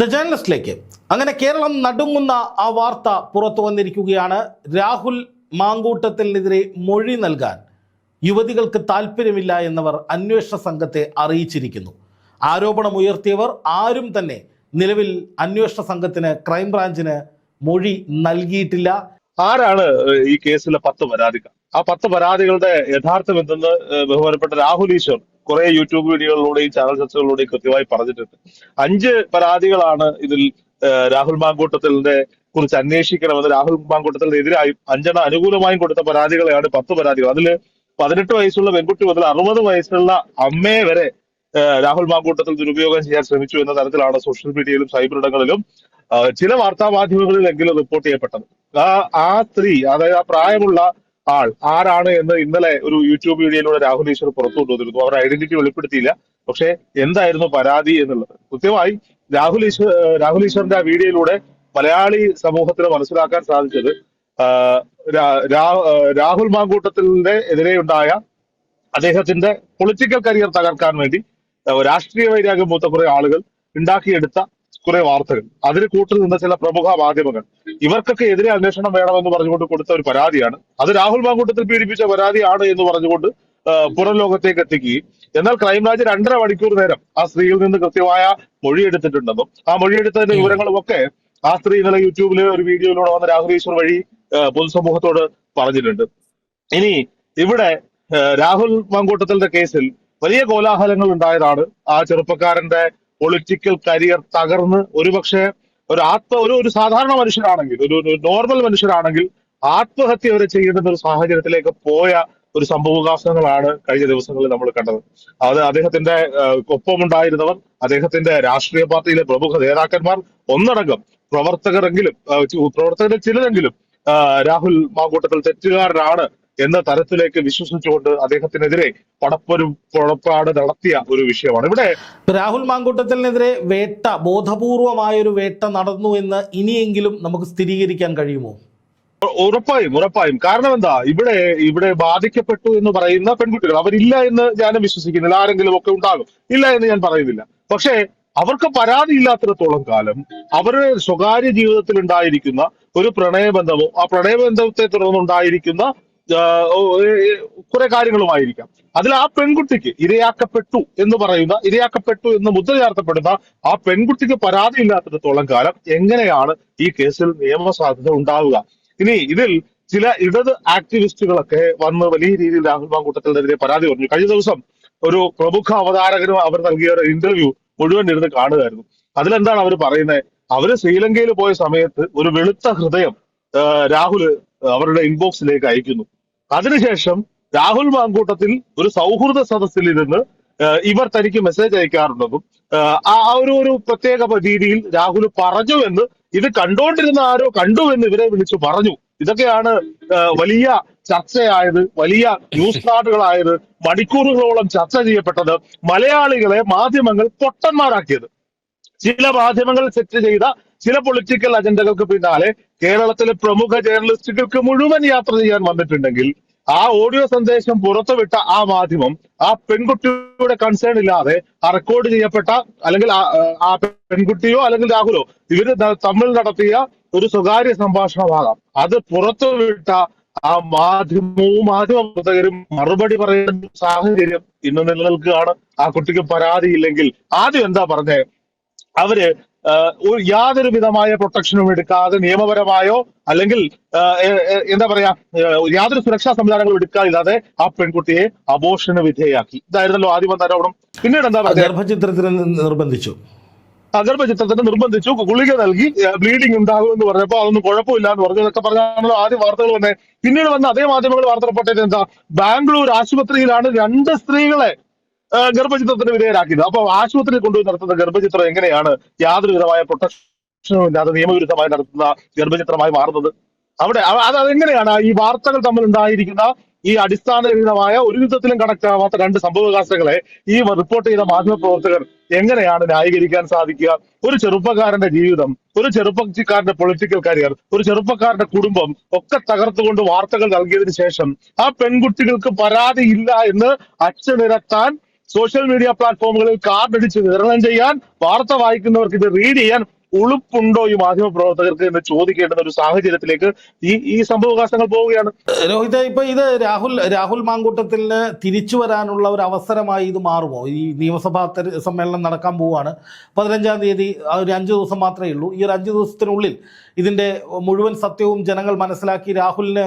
The ജേർണലിസ്റ്റിലേക്ക് അങ്ങനെ കേരളം നടുങ്ങുന്ന ആ വാർത്ത പുറത്തു വന്നിരിക്കുകയാണ്. രാഹുൽ മാങ്കൂട്ടത്തിനെതിരെ മൊഴി നൽകാൻ യുവതികൾക്ക് താല്പര്യമില്ല എന്നവർ അന്വേഷണ സംഘത്തെ അറിയിച്ചിരിക്കുന്നു. ആരോപണം ഉയർത്തിയവർ ആരും തന്നെ നിലവിൽ അന്വേഷണ സംഘത്തിന് ക്രൈംബ്രാഞ്ചിന് മൊഴി നൽകിയിട്ടില്ല. ആരാണ് ഈ കേസിലെ പത്ത് പരാതിക്കാർ ആ പത്ത് പരാതികളുടെ യഥാർത്ഥം എന്തെന്ന് ബഹുമാനപ്പെട്ട രാഹുൽ ഈശ്വർ കുറെ യൂട്യൂബ് വീഡിയോകളിലൂടെയും ചാനൽ ചർച്ചകളിലൂടെയും കൃത്യമായി പറഞ്ഞിട്ടുണ്ട്. അഞ്ച് പരാതികളാണ് ഇതിൽ രാഹുൽ മാങ്കൂട്ടത്തിന്റെ കുറിച്ച് അന്വേഷിക്കണമെന്ന് രാഹുൽ മാങ്കൂട്ടത്തിനെതിരായും അഞ്ചെണ്ണം അനുകൂലമായും കൊടുത്ത പരാതികളെയാണ് പത്ത് പരാതികൾ. അതിൽ പതിനെട്ട് വയസ്സുള്ള പെൺകുട്ടി മുതൽ അറുപത് വയസ്സുള്ള അമ്മയെ വരെ രാഹുൽ മാങ്കൂട്ടത്തിൽ ദുരുപയോഗം ചെയ്യാൻ ശ്രമിച്ചു എന്ന തരത്തിലാണ് സോഷ്യൽ മീഡിയയിലും സൈബർ ഇടങ്ങളിലും ചില വാർത്താ മാധ്യമങ്ങളിലെങ്കിലും റിപ്പോർട്ട് ചെയ്യപ്പെട്ടത്. ആ സ്ത്രീ അതായത് ആ പ്രായമുള്ള ആൾ. ആരാണ് എന്ന് ഇന്നലെ ഒരു യൂട്യൂബ് വീഡിയോയിലൂടെ രാഹുൽ ഈശ്വർ പുറത്തു കൊണ്ടുവന്നിരുന്നു. അവർ ഐഡന്റിറ്റി വെളിപ്പെടുത്തിയില്ല. പക്ഷേ എന്തായിരുന്നു പരാതി എന്നുള്ളത്? കൃത്യമായി രാഹുൽ ഈശ്വർ രാഹുൽ ഈശ്വറിന്റെ ആ വീഡിയോയിലൂടെ മലയാളി സമൂഹത്തിന് മനസ്സിലാക്കാൻ സാധിച്ചത് രാഹുൽ മാങ്കൂട്ടത്തിന്റെ എതിരെയുണ്ടായ അദ്ദേഹത്തിന്റെ പൊളിറ്റിക്കൽ കരിയർ തകർക്കാൻ വേണ്ടി രാഷ്ട്രീയ വൈരാഗ്യം മൂത്ത കുറെ ആളുകൾ ഉണ്ടാക്കിയെടുത്ത കുറെ വാർത്തകൾ. അതിന് കൂട്ടു നിന്ന ചില പ്രമുഖ മാധ്യമങ്ങൾ. ഇവർക്കൊക്കെ എതിരെ അന്വേഷണം വേണമെന്ന് പറഞ്ഞുകൊണ്ട് കൊടുത്ത ഒരു പരാതിയാണ്. അത് രാഹുൽ മാങ്കൂട്ടത്തിൽ പീഡിപ്പിച്ച പരാതിയാണ് എന്ന് പറഞ്ഞുകൊണ്ട് പുറം ലോകത്തേക്ക് എത്തിക്കുകയും എന്നാൽ ക്രൈംബ്രാഞ്ച് രണ്ടര മണിക്കൂർ നേരം ആ സ്ത്രീയിൽ നിന്ന് കൃത്യമായ മൊഴി എടുത്തിട്ടുണ്ടെന്നും ആ മൊഴി മൊഴിയെടുത്തതിന്റെ വിവരങ്ങളുമൊക്കെ ആ സ്ത്രീ ഇന്നലെ യൂട്യൂബിലെ ഒരു വീഡിയോയിലൂടെ വന്ന രാഹുൽ ഈശ്വർ വഴി പൊതുസമൂഹത്തോട് പറഞ്ഞിട്ടുണ്ട്. ഇനി ഇവിടെ രാഹുൽ മാങ്കൂട്ടത്തിന്റെ കേസിൽ വലിയ കോലാഹലങ്ങൾ ഉണ്ടായതാണ് ആ ചെറുപ്പക്കാരന്റെ പൊളിറ്റിക്കൽ കരിയർ തകർന്ന് ഒരുപക്ഷെ ഒരു ആത്മ ഒരു ഒരു സാധാരണ മനുഷ്യരാണെങ്കിൽ ഒരു നോർമൽ മനുഷ്യരാണെങ്കിൽ ആത്മഹത്യ വരെ ചെയ്യുന്ന ഒരു സാഹചര്യത്തിലേക്ക് പോയ ഒരു സംഭവവികാസങ്ങളാണ് കഴിഞ്ഞ ദിവസങ്ങളിൽ നമ്മൾ കണ്ടത്. അത് അദ്ദേഹത്തിന്റെ ഒപ്പമുണ്ടായിരുന്നവർ അദ്ദേഹത്തിന്റെ രാഷ്ട്രീയ പാർട്ടിയിലെ പ്രമുഖ നേതാക്കന്മാർ ഒന്നടങ്കം പ്രവർത്തകരെങ്കിലും പ്രവർത്തകരിൽ ചിലരെങ്കിലും രാഹുൽ മാങ്കൂട്ടത്തിൽ തെറ്റുകാരനാണ് എന്ന തരത്തിലേക്ക് വിശ്വസിച്ചുകൊണ്ട് അദ്ദേഹത്തിനെതിരെ പടപ്പൊരു പുറപ്പാട് നടത്തിയ ഒരു വിഷയമാണ്. ഇവിടെ രാഹുൽ മാങ്കൂട്ടത്തിനെതിരെ വേട്ട ബോധപൂർവമായൊരു വേട്ട നടന്നു എന്ന് ഇനിയെങ്കിലും നമുക്ക് സ്ഥിരീകരിക്കാൻ കഴിയുമോ? ഉറപ്പായും ഉറപ്പായും. കാരണം എന്താ? ഇവിടെ ഇവിടെ ബാധിക്കപ്പെട്ടു എന്ന് പറയുന്ന പെൺകുട്ടികൾ അവരില്ല എന്ന് ഞാൻ വിശ്വസിക്കുന്നില്ല. ആരെങ്കിലും ഒക്കെ ഉണ്ടാകും. ഇല്ല എന്ന് ഞാൻ പറയുന്നില്ല. പക്ഷേ അവർക്ക് പരാതി ഇല്ലാത്തിടത്തോളം കാലം അവരുടെ സ്വകാര്യ ജീവിതത്തിൽ ഉണ്ടായിരിക്കുന്ന ഒരു പ്രണയബന്ധമോ ആ പ്രണയബന്ധത്തെ തുടർന്നുണ്ടായിരിക്കുന്ന കുറെ കാര്യങ്ങളുമായിരിക്കാം. അതിൽ ആ പെൺകുട്ടിക്ക് ഇരയാക്കപ്പെട്ടു എന്ന് പറയുന്ന ഇരയാക്കപ്പെട്ടു എന്ന് മുദ്ര ചാർത്തപ്പെടുന്ന ആ പെൺകുട്ടിക്ക് പരാതി ഇല്ലാത്തിടത്തോളം കാലം എങ്ങനെയാണ് ഈ കേസിൽ നിയമസാധ്യത ഉണ്ടാവുക? ഇനി ഇതിൽ ചില ഇടത് ആക്ടിവിസ്റ്റുകളൊക്കെ വന്ന് വലിയ രീതിയിൽ രാഹുൽ മാങ്കൂട്ടത്തിനെതിരെ പരാതി പറഞ്ഞു. കഴിഞ്ഞ ദിവസം ഒരു പ്രമുഖ അവതാരകനും അവർ നൽകിയ ഒരു ഇന്റർവ്യൂ മുഴുവൻ ഇരുന്ന് കാണുകയായിരുന്നു. അതിലെന്താണ് അവർ പറയുന്നത്? അവർ ശ്രീലങ്കയിൽ പോയ സമയത്ത് ഒരു വെളുത്ത ഹൃദയം രാഹുൽ അവരുടെ ഇൻബോക്സിലേക്ക് അയക്കുന്നു. അതിനുശേഷം രാഹുൽ മാങ്കൂട്ടത്തിൽ ഒരു സൗഹൃദ സദസ്സിൽ ഇരുന്ന് ഇവർ തനിക്ക് മെസ്സേജ് അയക്കാറുണ്ടെന്നും ആ, ഒരു ഒരു പ്രത്യേക രീതിയിൽ രാഹുൽ പറഞ്ഞു എന്ന് ഇത് കണ്ടോണ്ടിരുന്ന ആരോ കണ്ടു എന്ന് ഇവരെ വിളിച്ചു പറഞ്ഞു. ഇതൊക്കെയാണ് വലിയ ചർച്ചയായത് വലിയ ന്യൂസ് കാർഡുകളായത് മണിക്കൂറുകളോളം ചർച്ച ചെയ്യപ്പെട്ടത് മലയാളികളെ മാധ്യമങ്ങൾ പൊട്ടന്മാരാക്കിയത്. ചില മാധ്യമങ്ങൾ സെറ്റ് ചെയ്ത ചില പൊളിറ്റിക്കൽ അജണ്ടകൾക്ക് പിന്നാലെ കേരളത്തിലെ പ്രമുഖ ജേർണലിസ്റ്റുകൾക്ക് മുഴുവൻ യാത്ര ചെയ്യാൻ വന്നിട്ടുണ്ടെങ്കിൽ ആ ഓഡിയോ സന്ദേശം പുറത്തുവിട്ട ആ മാധ്യമം ആ പെൺകുട്ടിയുടെ കൺസേൺ ഇല്ലാതെ ആ റെക്കോർഡ് ചെയ്യപ്പെട്ട അല്ലെങ്കിൽ ആ- പെൺകുട്ടിയോ അല്ലെങ്കിൽ രാഹുലോ ഇവർ തമ്മിൽ നടത്തിയ ഒരു സ്വകാര്യ സംഭാഷണമാകാം. അത് പുറത്തുവിട്ട ആ മാധ്യമവും മാധ്യമ പ്രവർത്തകരും മറുപടി പറയുന്ന സാഹചര്യം ഇന്ന് നിലനിൽക്കുകയാണ്. ആ കുട്ടിക്ക് പരാതിയില്ലെങ്കിൽ ആദ്യം എന്താ പറഞ്ഞേ? അവർ യാതൊരു വിധമായ പ്രൊട്ടക്ഷനും എടുക്കാതെ നിയമപരമായോ അല്ലെങ്കിൽ എന്താ പറയാ യാതൊരു സുരക്ഷാ സംവിധാനങ്ങളും എടുക്കാതെ ആ പെൺകുട്ടിയെ അബോഷന് വിധേയാക്കി. ഇതായിരുന്നല്ലോ ആദ്യം വന്ന ആരോപണം. പിന്നീട് എന്താ പറഞ്ഞത്? ഗർഭചിത്രത്തിന് നിർബന്ധിച്ചു. ഗർഭചിത്രത്തിന് നിർബന്ധിച്ചു. ഗുളിക നൽകി ബ്ലീഡിംഗ് ഉണ്ടാകും എന്ന് പറഞ്ഞപ്പോ അതൊന്നും കുഴപ്പമില്ല എന്ന് പറഞ്ഞു. ഇതൊക്കെ പറഞ്ഞാണല്ലോ ആദ്യം വാർത്തകൾ വന്നേ. പിന്നീട് വന്ന അതേ മാധ്യമങ്ങൾ വാർത്ത റിപ്പോർട്ട് എന്താ? ബാംഗ്ലൂർ ആശുപത്രിയിലാണ് രണ്ട് സ്ത്രീകളെ ഗർഭചിത്രത്തിന് വിധേയരാക്കിയത്. അപ്പൊ ആശുപത്രിയിൽ കൊണ്ടുപോയി നടത്തുന്ന ഗർഭചിത്രം എങ്ങനെയാണ്? യാതൊരു വിധമായ പ്രൊട്ടക്ഷനും ഇല്ലാതെ നിയമവിരുദ്ധമായി നടത്തുന്ന ഗർഭചിത്രമായി മാറുന്നത്? അവിടെ അത് അതെങ്ങനെയാണ്? ഈ വാർത്തകൾ തമ്മിൽ ഉണ്ടായിരിക്കുന്ന ഈ അടിസ്ഥാനരഹിതമായ ഒരു വിധത്തിലും കണക്ട് ആവാത്ത രണ്ട് സംഭവവികാസങ്ങളെ ഈ റിപ്പോർട്ട് ചെയ്ത മാധ്യമപ്രവർത്തകർ എങ്ങനെയാണ് ന്യായീകരിക്കാൻ സാധിക്കുക? ഒരു ചെറുപ്പക്കാരന്റെ ജീവിതം ഒരു ചെറുപ്പക്കാരന്റെ പൊളിറ്റിക്കൽ കരിയർ ഒരു ചെറുപ്പക്കാരന്റെ കുടുംബം ഒക്കെ തകർത്തുകൊണ്ട് വാർത്തകൾ നൽകിയതിനു ശേഷം ആ പെൺകുട്ടികൾക്ക് പരാതിയില്ല എന്ന് അച്ചുനിരത്താൻ സോഷ്യൽ മീഡിയ പ്ലാറ്റ്ഫോമുകളിൽ കാർഡടിച്ച് വിതരണം ചെയ്യാൻ വാർത്ത വായിക്കുന്നവർക്ക് ഇത് റീഡ് ചെയ്യാൻ ഉളുപ്പുണ്ടോ ഈ മാധ്യമ പ്രവർത്തകർക്ക് എന്ന് ചോദിക്കേണ്ടുന്ന ഒരു സാഹചര്യത്തിലേക്ക് ഈ ഈ സംഭവവികാസങ്ങൾ പോവുകയാണ്. രോഹിത ഇപ്പൊ ഇത് രാഹുൽ രാഹുൽ മാങ്കൂട്ടത്തിന് തിരിച്ചു വരാനുള്ള ഒരു അവസരമായി ഇത് മാറുമോ? ഈ നിയമസഭാ സമ്മേളനം നടക്കാൻ പോവുകയാണ്. പതിനഞ്ചാം തീയതി ഒരു അഞ്ചു ദിവസം മാത്രമേ ഉള്ളൂ. ഈ ഒരു അഞ്ചു ദിവസത്തിനുള്ളിൽ ഇതിന്റെ മുഴുവൻ സത്യവും ജനങ്ങൾ മനസ്സിലാക്കി രാഹുലിന്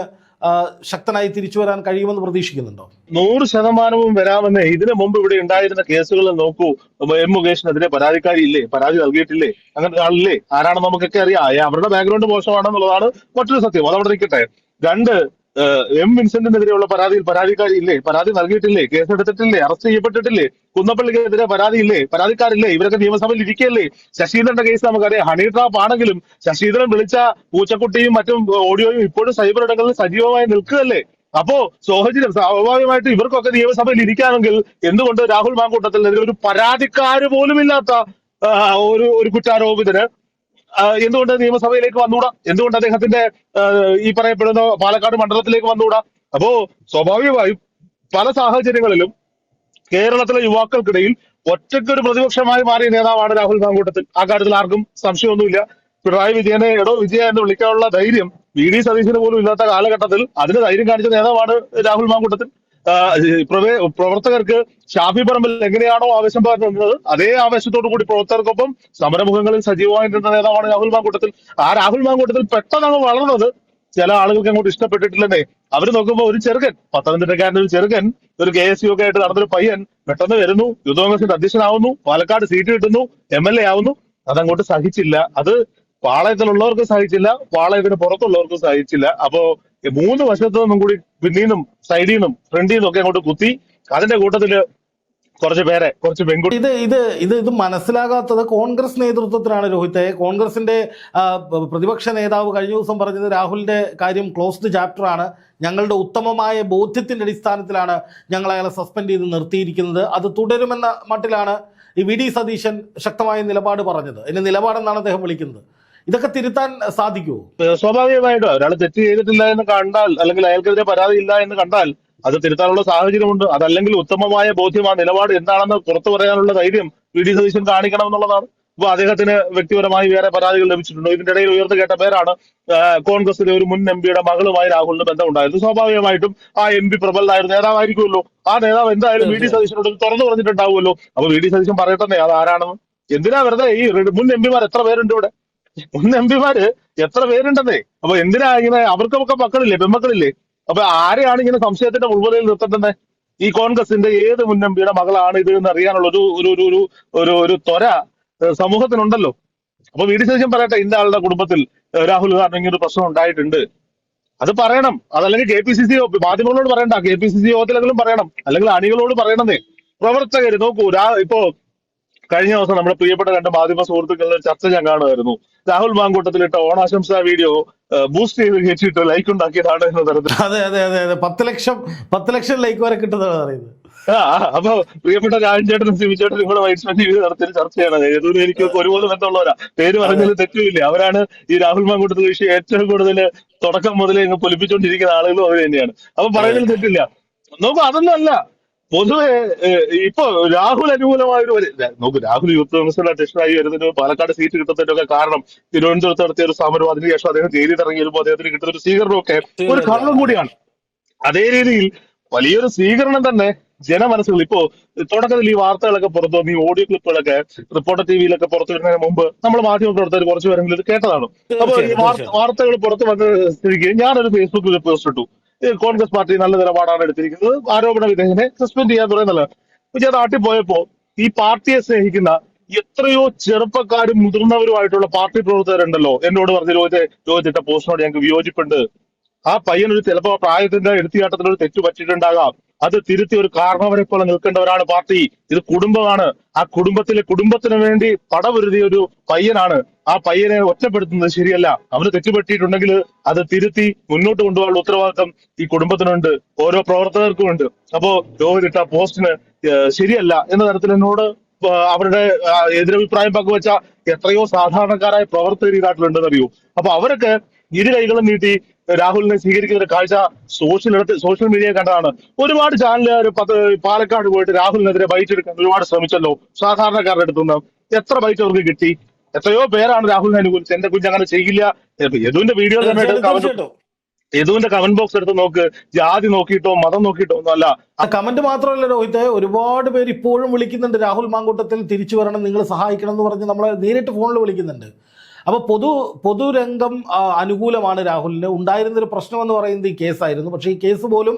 ശക്തനായി തിരിച്ചു വരാൻ കഴിയുമെന്ന് പ്രതീക്ഷിക്കുന്നുണ്ടോ? നൂറ് ശതമാനവും വരാമെന്ന്. ഇതിനു മുമ്പ് ഇവിടെ ഉണ്ടായിരുന്ന കേസുകൾ നോക്കൂ. എം മുകേഷിനെതിരെ പരാതിക്കാരി ഇല്ലേ പരാതി നൽകിയിട്ടില്ലേ? അങ്ങനെ ആളില്ലേ? ആരാണെന്ന് നമുക്കൊക്കെ അറിയാം. അവരുടെ ബാക്ക്ഗ്രൗണ്ട് മോശമാണെന്നുള്ളതാണ് മറ്റൊരു സത്യം. അതവിടെ നിൽക്കട്ടെ. രണ്ട് എം വിൻസെന്റിനെതിരെയുള്ള പരാതിയിൽ പരാതിക്കാരില്ലേ പരാതി നൽകിയിട്ടില്ലേ? കേസെടുത്തിട്ടില്ലേ? അറസ്റ്റ് ചെയ്യപ്പെട്ടിട്ടില്ലേ? കുന്നപ്പള്ളിക്കെതിരെ പരാതിയില്ലേ? പരാതിക്കാരില്ലേ? ഇവരൊക്കെ നിയമസഭയിൽ ഇരിക്കുകയല്ലേ? ശശീന്ദ്രന്റെ കേസ് നമുക്കറിയാം. ഹണി ട്രാപ്പ് ആണെങ്കിലും ശശീന്ദ്രൻ വിളിച്ച പൂച്ചക്കുട്ടിയും മറ്റും ഓഡിയോയും ഇപ്പോഴും സൈബർ ഇടങ്ങളിൽ സജീവമായി നിൽക്കുകയല്ലേ? അപ്പോ സാഹചര്യം സ്വാഭാവികമായിട്ട് ഇവർക്കൊക്കെ നിയമസഭയിൽ ഇരിക്കാമെങ്കിൽ എന്തുകൊണ്ട് രാഹുൽ മാങ്കൂട്ടത്തിനെതിരെ ഒരു പരാതിക്കാര് പോലും ഇല്ലാത്ത ഒരു ഒരു കുറ്റാരോപിതന് എന്തുകൊണ്ട് നിയമസഭയിലേക്ക് വന്നുകൂടാ? എന്തുകൊണ്ട് അദ്ദേഹത്തിന്റെ ഈ പറയപ്പെടുന്ന പാലക്കാട് മണ്ഡലത്തിലേക്ക് വന്നുകൂടാ? അപ്പോ സ്വാഭാവികമായും പല സാഹചര്യങ്ങളിലും കേരളത്തിലെ യുവാക്കൾക്കിടയിൽ ഒറ്റയ്ക്കൊരു പ്രതിപക്ഷമായി മാറിയ നേതാവാണ് രാഹുൽ മാങ്കൂട്ടത്തിൽ ആ കാര്യത്തിൽ ആർക്കും സംശയമൊന്നുമില്ല. പിണറായി വിജയനെ എടോ വിജയ എന്ന് വിളിക്കാനുള്ള ധൈര്യം വി ഡി സതീശന് പോലും ഇല്ലാത്ത കാലഘട്ടത്തിൽ അതിന് ധൈര്യം കാണിച്ച നേതാവാണ് രാഹുൽ മാങ്കൂട്ടത്തിൽ പ്രവർത്തകർക്ക് ഷാഫി പറമ്പിൽ എങ്ങനെയാണോ ആവേശം പറഞ്ഞിരുന്നത് അതേ ആവേശത്തോടു കൂടി പ്രവർത്തകർക്കൊപ്പം സമരമുഖങ്ങളിൽ സജീവമായി നിന്ന നേതാവാണ് രാഹുൽ മാങ്കൂട്ടത്തിൽ. ആ രാഹുൽ മാങ്കൂട്ടത്തിൽ പെട്ടെന്ന് വളർന്നത് ചില ആളുകൾക്ക് അങ്ങോട്ട് ഇഷ്ടപ്പെട്ടിട്ടില്ലേ അവർ നോക്കുമ്പോൾ ഒരു ചെറുക്കൻ പത്തനംതിട്ടക്കാരൻ ഒരു ചെറുക്കൻ ഒരു കെ എസ് യു ഒക്കെ ആയിട്ട് നടന്നൊരു പയ്യൻ പെട്ടെന്ന് വരുന്നു യുദ്ധ കോൺഗ്രസിന്റെ അധ്യക്ഷനാവുന്നു പാലക്കാട് സീറ്റ് കിട്ടുന്നു എം എൽ എ ആവുന്നു. അതങ്ങോട്ട് സഹിച്ചില്ല. അത് പാളയത്തിലുള്ളവർക്ക് സഹിച്ചില്ല പാളയത്തിന് പുറത്തുള്ളവർക്ക് സഹിച്ചില്ല അപ്പോ മൂന്ന് വശത്തു നിന്നും കൂടി പിന്നീന്നും സൈഡിൽ നിന്നും ഫ്രണ്ടിൽ നിന്നും ഒക്കെ അങ്ങോട്ട് കുത്തി അതിന്റെ കൂട്ടത്തിൽ കുറച്ച് പേരെ കുറച്ച് പെൺകുട്ടി ഇത് ഇത് ഇത് ഇത് മനസ്സിലാകാത്തത് കോൺഗ്രസ് നേതൃത്വത്തിനാണ് രോഹിത്തെ. കോൺഗ്രസിന്റെ പ്രതിപക്ഷ നേതാവ് കഴിഞ്ഞ ദിവസം പറഞ്ഞത് രാഹുലിന്റെ കാര്യം ക്ലോസ്ഡ് ചാപ്റ്റർ ആണ്. ഞങ്ങളുടെ ഉത്തമമായ ബോധ്യത്തിന്റെ അടിസ്ഥാനത്തിലാണ് ഞങ്ങൾ അയാളെ സസ്പെൻഡ് ചെയ്ത് നിർത്തിയിരിക്കുന്നത്. അത് തുടരുമെന്ന മട്ടിലാണ് ഈ വി ഡി സതീശൻ ശക്തമായ നിലപാട് പറഞ്ഞത്. അതിന്റെ നിലപാടെന്നാണ് അദ്ദേഹം വിളിക്കുന്നത്. ഇതൊക്കെ തിരുത്താൻ സാധിക്കുമോ സ്വാഭാവികമായിട്ടും. ഒരാൾ തെറ്റ് ചെയ്തിട്ടില്ല എന്ന് കണ്ടാൽ അല്ലെങ്കിൽ അയാൾക്കെതിരെ പരാതി ഇല്ല എന്ന് കണ്ടാൽ അത് തിരുത്താനുള്ള സാഹചര്യമുണ്ട്. അതല്ലെങ്കിൽ ഉത്തമമായ ബോധ്യം ആ നിലപാട് എന്താണെന്ന് പുറത്തു പറയാനുള്ള ധൈര്യം വി ഡി സതീശൻ കാണിക്കണം എന്നുള്ളതാണ്. ഇപ്പൊ അദ്ദേഹത്തിന് വ്യക്തിപരമായി വേറെ പരാതികൾ ലഭിച്ചിട്ടുണ്ട്. ഇതിന്റെ ഇടയിൽ ഉയർന്നു കേട്ട പേരാണ് കോൺഗ്രസിലെ ഒരു മുൻ എം പിയുടെ മകളുമായി രാഹുലിന് ബന്ധമുണ്ടായിരുന്നു സ്വാഭാവികമായിട്ടും ആ എം പി പ്രബലനായ നേതാവായിരിക്കുമല്ലോ. ആ നേതാവ് എന്തായാലും വി ഡി സതീശനോട് തുറന്നു പറഞ്ഞിട്ടുണ്ടാവുമല്ലോ. അപ്പൊ വി ഡി സതീശൻ പറയട്ടെ അത് ആരാണെന്ന്? എന്തിനാ വെറുതെ ഈ മുൻ എം പിമാർ എത്ര പേരുണ്ട് ഇവിടെ? മുൻ എം പിമാര് എത്ര പേരുണ്ടെന്നേ? അപ്പൊ എന്തിനാ ഇങ്ങനെ അവർക്കൊക്കെ മക്കളില്ലേ പെൺമക്കളില്ലേ? അപ്പൊ ആരെയാണ് ഇങ്ങനെ സംശയത്തിന്റെ ഉൾവലയിൽ നിർത്തേണ്ടത്? ഈ കോൺഗ്രസിന്റെ ഏത് മുൻ എം പിയുടെ മകളാണ് ഇത് എന്ന് അറിയാനുള്ള ഒരു ഒരു ഒരു ഒരു ഒരു ത്വര സമൂഹത്തിനുണ്ടല്ലോ. അപ്പൊ വി സതീശൻ പറയട്ടെ ഇന്ന ആളുടെ കുടുംബത്തിൽ രാഹുൽ കാരണം ഇങ്ങനെ ഒരു പ്രശ്നം ഉണ്ടായിട്ടുണ്ട്. അത് പറയണം. അതല്ലെങ്കിൽ കെ പി സി സി മാധ്യമങ്ങളോട് പറയണ്ട. കെ പി സി സി യോഗത്തിലെങ്കിലും പറയണം. അല്ലെങ്കിൽ അണികളോട് പറയണമെന്നേ. പ്രവർത്തകര് നോക്കൂ രാ- ഇപ്പോ കഴിഞ്ഞ ദിവസം നമ്മുടെ പ്രിയപ്പെട്ട രണ്ട് മാധ്യമ സുഹൃത്തുക്കളുടെ ചർച്ച ഞാൻ കാണുമായിരുന്നു. രാഹുൽ മാങ്കൂട്ടത്തിലിട്ട ഓണാശംസ വീഡിയോ ബൂസ്റ്റ് ചെയ്ത് കയറ്റിയിട്ട് ലൈക്ക് ഉണ്ടാക്കിയതാണ് എന്ന തരത്തിൽ. അതെ അതെ അതെ അതെ. പത്ത് ലക്ഷം പത്ത് ലക്ഷം ലൈക്ക് വരെ കിട്ടുന്നതാണ് പറയുന്നത്. ആ, അപ്പൊ പ്രിയപ്പെട്ട രാജൻചേട്ടനും ചേട്ടനും സിബി ചേട്ടനും കൂടെ വൈറ്റ്സ്മാൻ ടി നടത്തിയ ചർച്ചയാണ്. ഏതൊരു എനിക്ക് ഒരുപോലെ ബന്ധമുള്ളവരാ. പേര് പറഞ്ഞതിൽ തെറ്റുമില്ല. അവരാണ് ഈ രാഹുൽ മാങ്കൂട്ടത്തിൽ വിഷയം ഏറ്റവും കൂടുതൽ തുടക്കം മുതലേ ഇങ്ങ് പൊലിപ്പിച്ചുകൊണ്ടിരിക്കുന്ന ആളുകളും അവർ തന്നെയാണ്. അപ്പൊ പറയുന്നതിൽ തെറ്റില്ല. നോക്കൂ അതൊന്നും അല്ല. പൊതുവെ ഇപ്പൊ രാഹുൽ അനുകൂലമായ ഒരു വരി- നോക്കൂ രാഹുൽ യൂത്ത് കോൺഗ്രസിന്റെ അധ്യക്ഷനായി വരുന്നതിന് പാലക്കാട് സീറ്റ് കിട്ടുന്നതിന്റെ ഒക്കെ കാരണം തിരുവനന്തപുരത്ത് നടത്തിയ ഒരു സമരം. അതിനുശേഷം അദ്ദേഹം ജയിലിൽ ഇറങ്ങി വരുമ്പോൾ അദ്ദേഹത്തിന് കിട്ടുന്ന ഒരു സ്വീകരണം ഒക്കെ ഒരു കാരണം കൂടിയാണ്. അതേ രീതിയിൽ വലിയൊരു സ്വീകരണം തന്നെ ജനമനസ്സുകൾ ഇപ്പോ തുടക്കത്തിൽ ഈ വാർത്തകളൊക്കെ പുറത്തു വന്നു ഈ ഓഡിയോ ക്ലിപ്പുകളൊക്കെ റിപ്പോർട്ടർ ടി വിയിലൊക്കെ പുറത്തു വരുന്നതിന് മുമ്പ് നമ്മൾ മാധ്യമ പ്രവർത്തകർ കുറച്ച് പേരെങ്കിലും ഇത് കേട്ടതാണ്. അപ്പൊ ഈ. വാർത്തകൾ പുറത്തു വന്ന സ്ഥിതിക്ക് ഞാനൊരു ഫേസ്ബുക്കിൽ പോസ്റ്റ് ഇട്ടു. കോൺഗ്രസ് പാർട്ടി നല്ല നിലപാടാണ് എടുത്തിരിക്കുന്നത്. ആരോപണ വിധേയനെ സസ്പെൻഡ് ചെയ്യാൻ പറയുന്നല്ലോ പക്ഷെ നാട്ടിൽ പോയപ്പോ ഈ പാർട്ടിയെ സ്നേഹിക്കുന്ന എത്രയോ ചെറുപ്പക്കാരും മുതിർന്നവരുമായിട്ടുള്ള പാർട്ടി പ്രവർത്തകരുണ്ടല്ലോ എന്നോട് പറഞ്ഞ രോഹിത് രോഹിത്തിട്ട പോസ്റ്റിനോട് ഞങ്ങൾക്ക് വിയോജിപ്പുണ്ട്. ആ പയ്യനൊരു ചിലപ്പോ പ്രായത്തിന്റെ എടുത്തുകാട്ടത്തിൽ ഒരു തെറ്റ് പറ്റിയിട്ടുണ്ടാകാം. അത് തിരുത്തി ഒരു കാരണവരെ പോലെ നിൽക്കേണ്ടവരാണ് പാർട്ടി. ഇത് കുടുംബമാണ്. ആ കുടുംബത്തിലെ കുടുംബത്തിന് വേണ്ടി പടവരുതിയ ഒരു പയ്യനാണ്. ആ പയ്യനെ ഒറ്റപ്പെടുത്തുന്നത് ശരിയല്ല. അവന് തെറ്റുപറ്റിയിട്ടുണ്ടെങ്കിൽ അത് തിരുത്തി മുന്നോട്ട് കൊണ്ടുപോകാനുള്ള ഉത്തരവാദിത്തം ഈ കുടുംബത്തിനുണ്ട്. ഓരോ പ്രവർത്തകർക്കും ഉണ്ട്. അപ്പോ രോഹിതിട്ട പോസ്റ്റിന് ശരിയല്ല എന്ന തരത്തിൽ എന്നോട് അവരുടെ എതിരഭിപ്രായം പങ്കുവച്ച എത്രയോ സാധാരണക്കാരായ പ്രവർത്തകർ ഈ നാട്ടിലുണ്ടെന്ന് അറിയൂ അപ്പൊ അവരൊക്കെ ഇരു കൈകളും നീട്ടി രാഹുലിനെ സ്വീകരിക്കുന്ന ഒരു കാഴ്ച സോഷ്യൽ ഇടത്ത് സോഷ്യൽ മീഡിയ കണ്ടതാണ്. ഒരുപാട് ചാനലുകാർ പത്ത് പാലക്കാട് പോയിട്ട് രാഹുലിനെതിരെ ബൈറ്റ് എടുക്കാൻ ഒരുപാട് ശ്രമിച്ചല്ലോ. സാധാരണക്കാരുടെ അടുത്തുനിന്ന് എത്ര ബൈറ്റ് അവർക്ക് കിട്ടി? എത്രയോ പേരാണ് രാഹുലിനെ അനുകൂലിച്ച് എന്റെ കുഞ്ഞ് അങ്ങനെ ചെയ്യില്ല. യദുവിന്റെ വീഡിയോ തന്നെ എടുത്ത് യദുവിന്റെ കമന്റ് ബോക്സ് എടുത്ത് നോക്ക്. ജാതി നോക്കിയിട്ടോ മതം നോക്കിയിട്ടോ ഒന്നും അല്ല ആ കമന്റ് മാത്രമല്ല രോഹിത് ഒരുപാട് പേര് ഇപ്പോഴും വിളിക്കുന്നുണ്ട് രാഹുൽ മാങ്കൂട്ടത്തിൽ തിരിച്ചു വരണം നിങ്ങൾ സഹായിക്കണം എന്ന് പറഞ്ഞ് നമ്മളെ നേരിട്ട് ഫോണിൽ വിളിക്കുന്നുണ്ട്. അപ്പോൾ പൊതു പൊതുരംഗം അനുകൂലമാണ് രാഹുലിന്. ഉണ്ടായിരുന്നൊരു പ്രശ്നം എന്ന് പറയുന്നത് ഈ കേസായിരുന്നു. പക്ഷേ ഈ കേസ് പോലും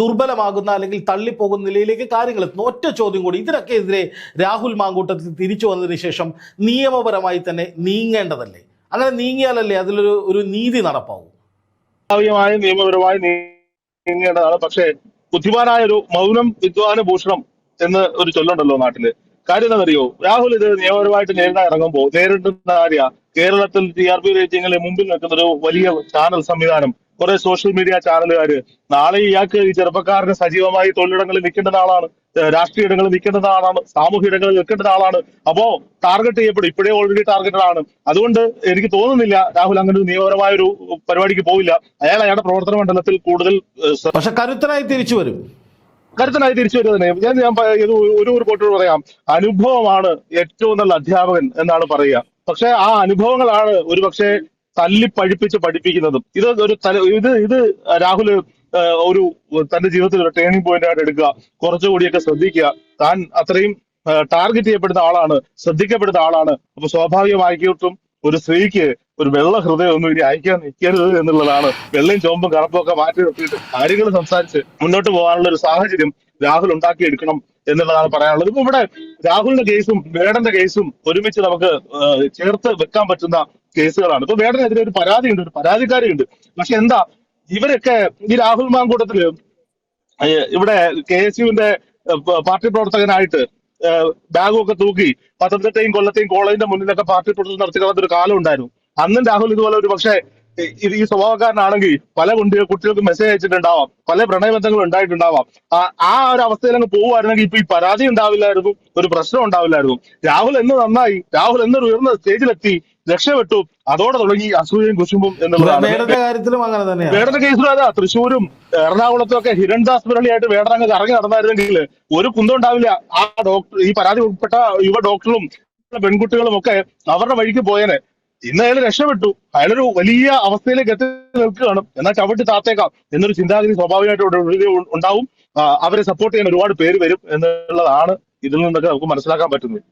ദുർബലമാകുന്ന അല്ലെങ്കിൽ തള്ളിപ്പോകുന്ന നിലയിലേക്ക് കാര്യങ്ങൾ എത്തുന്നു. ഒറ്റ ചോദ്യം കൂടി ഇതിനൊക്കെ എതിരെ രാഹുൽ മാങ്കൂട്ടത്തിൽ തിരിച്ചു വന്നതിന് ശേഷം നിയമപരമായി തന്നെ നീങ്ങേണ്ടതല്ലേ? അങ്ങനെ നീങ്ങിയാലല്ലേ അതിലൊരു ഒരു നീതി നടപ്പാവും? നിയമപരമായി നീങ്ങേണ്ടതാണ്. പക്ഷേ ബുദ്ധിമാനായ ഒരു മൗനം വിദ്വാന ഭൂഷണം എന്ന് ഒരു ചൊല്ലുണ്ടല്ലോ നാട്ടിൽ. കാര്യം എന്താ അറിയോ രാഹുൽ ഇത് നിയമപരമായിട്ട് നേരിടാൻ ഇറങ്ങുമ്പോൾ നേരിടുന്ന ആര്യ കേരളത്തിൽ ടി ആർ പി റേറ്റിംഗിലെ മുമ്പിൽ നിൽക്കുന്ന ഒരു വലിയ ചാനൽ സംവിധാനം. കുറെ സോഷ്യൽ മീഡിയ ചാനലുകാര് നാളെ ഇയാൾക്ക് ഈ ചെറുപ്പക്കാരന് സജീവമായി തൊഴിലിടങ്ങളിൽ നിൽക്കേണ്ട ആളാണ് രാഷ്ട്രീയ ഇടങ്ങളിൽ നിൽക്കേണ്ട ആളാണ് സാമൂഹ്യ ഇടങ്ങളിൽ നിൽക്കേണ്ട ആളാണ് അപ്പോ ടാർഗറ്റ് ചെയ്യപ്പെടും. ഇപ്പോഴേ ഓൾറെഡി ടാർഗറ്റഡ് ആണ്. അതുകൊണ്ട് എനിക്ക് തോന്നുന്നില്ല രാഹുൽ അങ്ങനെ ഒരു നിയമപരമായ ഒരു പരിപാടിക്ക് പോവില്ല. അയാൾ അയാളുടെ പ്രവർത്തന മണ്ഡലത്തിൽ കൂടുതൽ പക്ഷെ കരുത്തനായി തിരിച്ചു വരും. കരുത്തനായി തിരിച്ചു വരുന്നതിനെ ഞാൻ ഞാൻ ഒരു കോട്ടോട് പറയാം. അനുഭവമാണ് ഏറ്റവും നല്ല അധ്യാപകൻ എന്നാണ് പറയുക. പക്ഷെ ആ അനുഭവങ്ങളാണ് ഒരു പക്ഷേ തല്ലി പഴിപ്പിച്ച് പഠിപ്പിക്കുന്നതും. ഇത് ഒരു തല ഇത് ഇത് രാഹുൽ ഒരു തന്റെ ജീവിതത്തിൽ ഒരു ടേണിംഗ് പോയിന്റ് ആയിട്ട് എടുക്കുക കുറച്ചുകൂടിയൊക്കെ ശ്രദ്ധിക്കുക. താൻ അത്രയും ടാർഗറ്റ് ചെയ്യപ്പെടുന്ന ആളാണ് ശ്രദ്ധിക്കപ്പെടുന്ന ആളാണ്. അപ്പൊ സ്വാഭാവികമായിട്ടും ഒരു സ്ത്രീക്ക് ഒരു വെള്ള ഹൃദയം ഒന്നും ഇനി അയക്കാൻ നിൽക്കരുത് എന്നുള്ളതാണ്. വെള്ളയും ചോമ്പും കറുപ്പും ഒക്കെ മാറ്റി നിർത്തിയിട്ട് കാര്യങ്ങൾ സംസാരിച്ച് മുന്നോട്ട് പോകാനുള്ള ഒരു സാഹചര്യം രാഹുൽ ഉണ്ടാക്കിയെടുക്കണം എന്നുള്ളതാണ് പറയാനുള്ളത്. ഇപ്പൊ ഇവിടെ രാഹുലിന്റെ കേസും വേടന്റെ കേസും ഒരുമിച്ച് നമുക്ക് ചേർത്ത് വെക്കാൻ പറ്റുന്ന കേസുകളാണ്. ഇപ്പൊ വേടനെതിരെ ഒരു പരാതിയുണ്ട് ഒരു പരാതിക്കാരിയുണ്ട്. പക്ഷെ എന്താ ഇവരൊക്കെ ഈ രാഹുൽ മാങ്കൂട്ടത്തിൽ ഇവിടെ കെ എസ് യുവിന്റെ പാർട്ടി പ്രവർത്തകനായിട്ട് ബാഗും ഒക്കെ തൂക്കി പത്തനംതിട്ടയും കൊല്ലത്തെയും കോളേജിന്റെ മുന്നിലൊക്കെ പാർട്ടി പ്രവർത്തനം നടത്തി കളഞ്ഞൊരു കാലം ഉണ്ടായിരുന്നു. അന്നും രാഹുൽ ഇതുപോലെ ഒരു പക്ഷേ ഈ- ഈ സ്വഭാവക്കാരനാണെങ്കിൽ പല കുട്ടികൾ കുട്ടികൾക്ക് മെസ്സേജ് അയച്ചിട്ടുണ്ടാവാം. പല പ്രണയബന്ധങ്ങൾ ഉണ്ടായിട്ടുണ്ടാവാം. ആ ആ ഒരു അവസ്ഥയിൽ അങ്ങ് പോവുമായിരുന്നെങ്കിൽ ഇപ്പൊ ഈ പരാതി ഉണ്ടാവില്ലായിരുന്നു ഒരു പ്രശ്നം ഉണ്ടാവില്ലായിരുന്നു. രാഹുൽ എന്ന് നന്നായി രാഹുൽ എന്നൊരു ഉയർന്ന സ്റ്റേജിലെത്തി രക്ഷപ്പെട്ടു. അതോടെ തുടങ്ങി അസൂയയും കുശുമ്പും എന്നുള്ളതാണ്. വേടന്റെ കേസിലും അതാ തൃശ്ശൂരും എറണാകുളത്തും ഒക്കെ ഹിരൺദാസ് മുരളിയായിട്ട് വേടനങ്ങ് കറങ്ങി നടന്നായിരുന്നെങ്കിൽ ഒരു കുന്തം ഉണ്ടാവില്ല. ആ ഡോക്ടർ ഈ പരാതി ഉൾപ്പെട്ട യുവ ഡോക്ടറും പെൺകുട്ടികളും ഒക്കെ അവരുടെ വഴിക്ക് പോയേനെ. ഇന്ന് അയാൾ രക്ഷപ്പെട്ടു. അയാളൊരു വലിയ അവസ്ഥയിലേക്ക് എത്തി നിൽക്കുകയാണ്. എന്നാൽ ചവിട്ടി താത്തേക്കാം എന്നൊരു ചിന്താഗതി സ്വാഭാവികമായിട്ട് ഉണ്ടാവും. അവരെ സപ്പോർട്ട് ചെയ്യാൻ ഒരുപാട് പേര് വരും എന്നുള്ളതാണ് ഇതിൽ നിന്നൊക്കെ നമുക്ക് മനസ്സിലാക്കാൻ പറ്റുന്നത്.